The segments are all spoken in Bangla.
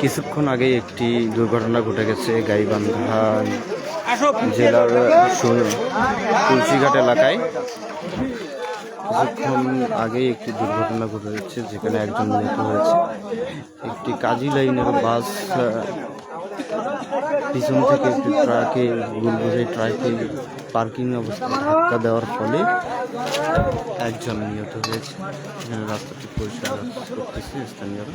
কিছুক্ষণ আগে একটি দুর্ঘটনা ঘটে গেছে গাইবান্ধা জেলার তুলসীঘাট এলাকায়। কিছুক্ষণ আগেই একটি দুর্ঘটনা ঘটে গেছে যেখানে একজন নিহত হয়েছে। একটি কাজী লাইনের বাস পিছন থেকে একটি ট্রাকে গুলবুঝে ট্রাকে পার্কিং অবস্থায় ধাক্কা দেওয়ার ফলে একজন নিহত হয়েছে। এখানে রাস্তাটি পরিষ্কার করতেছে স্থানীয়রা।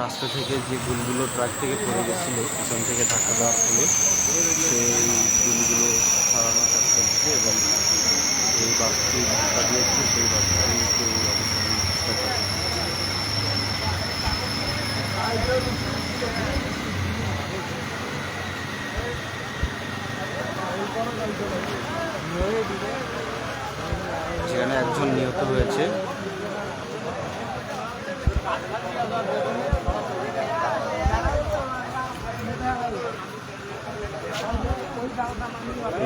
রাস্তা থেকে যে গুলগুলো ট্রাক থেকে পড়ে গেছিল, পিছন থেকে ধাক্কা দেওয়ার ফলে সেই গুলগুলো সারানোর কাজ চলছে এবং বাসটি ধাক্কা দিয়েছে সেই যেখানে একজন নিহত হয়েছে।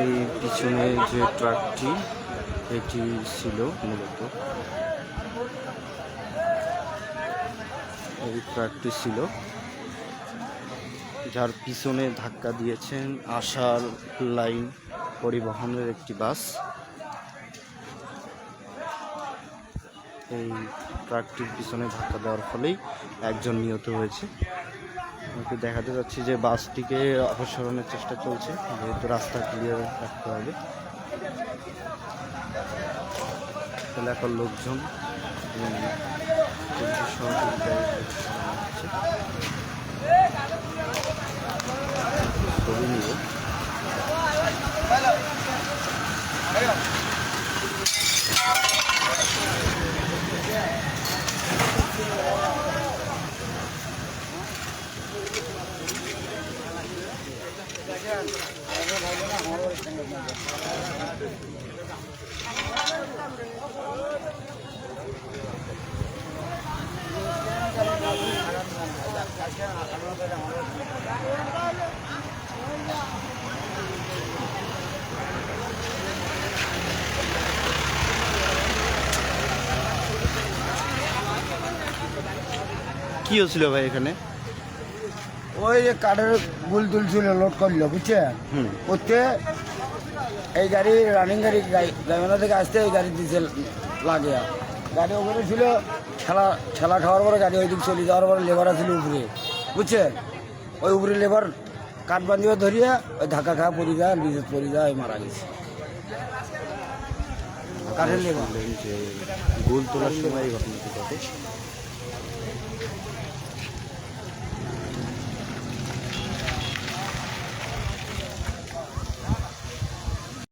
এই পিছনে যে ট্রাকটি এটি ছিল মূলত। এই ট্রাকটি ছিল, যার পিছনে ধাক্কা দিয়েছেন আশার লাইন পরিবহনের একটি বাস। এই ট্রাকটির পিছনে ধাক্কা দেওয়ার ফলেই একজন নিহত হয়েছে। আমাকে দেখাতে যাচ্ছি যে বাসটিকে অপসারণের চেষ্টা চলছে, যেহেতু রাস্তা ক্লিয়ার রাখতে হবে। এলাকার লোকজন সহযোগিতায় সরানো কি হচ্ছিল ভাই এখানে? ওই যে কাঠের গুল তুলছিল লোড করল বুঝছেন? ওতে এই গাড়ি রানিং গাড়ি গাইমানা থেকে আসতে এই গাড়ি দিতে লাগে। গাড়ি ওপরে ছিল ঠেলা ঠেলা খাওয়ার পরে গাড়ি ওই দিক চলে যাওয়ার পরে লেবার আছিল উপরে। বুঝছেন ওই উপরে লেবার কাঠ বান্ধিয়ে ধরিয়ে ওই ধাক্কা খাওয়া পড়ে যায়, বিদ্যুৎ পড়ে যায়, মারা গেছে। কাঠের লেবার। গোল তোলার সময়